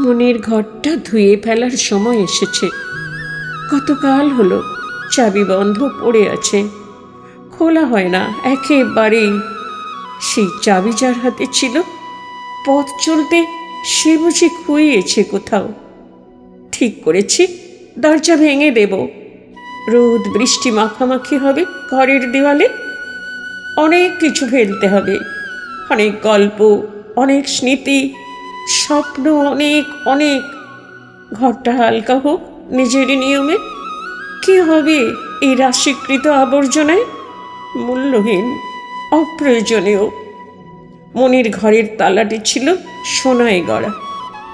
মনের ঘরটা ধুয়ে ফেলার সময় এসেছে। কতকাল হলো, চাবি বন্ধ পড়ে আছে। খোলা হয় না, একেবারেই। সেই চাবি যার হাতে ছিল, পথ চলতে সে বুঝি খুইয়েছে কোথাও। ঠিক করেছি, দরজা ভেঙে দেব। রোদ, বৃষ্টি মাখামাখি হবে ঘরের দেওয়ালে। অনেক কিছু ফেলতে হবে। অনেক গল্প, অনেক স্মৃতি স্বপ্ন অনেক অনেক। ঘরটা হালকা হোক নিজেরই নিয়মে। কি হবে এই রাশিকৃত আবর্জনায়? মূল্যহীন, অপ্রয়োজনীয়। মনির ঘরের তালাটি ছিল সোনায় গড়া।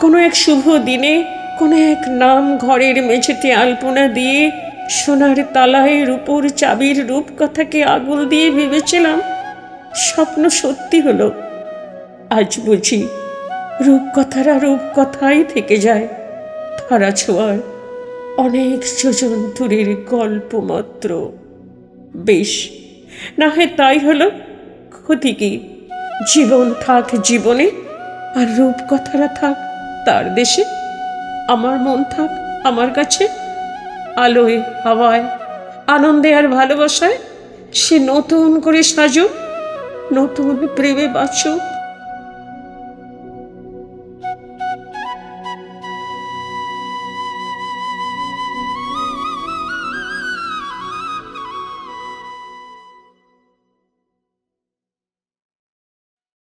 কোনো এক শুভ দিনে, কোনো এক নাম ঘরের মেঝেতে আলপনা দিয়ে সোনার তালায় রূপোর চাবির রূপকথাকে আগুল দিয়ে ভেবেছিলাম, স্বপ্ন সত্যি হলো। আজ বুঝি রূপকথারা রূপকথাই থেকে যায়। ধরা ছোঁয়ার অনেক যোজন দূরের গল্প মাত্র। বেশ, না হয় তাই হলো ক্ষতি কি? জীবন থাক জীবনে, আর রূপকথারা থাক তার দেশে। আমার মন থাক আমার কাছে। আলোয়, হাওয়ায়, আনন্দে আর ভালোবাসায় সে নতুন করে সাজুক নতুন প্রেমে বাঁচুক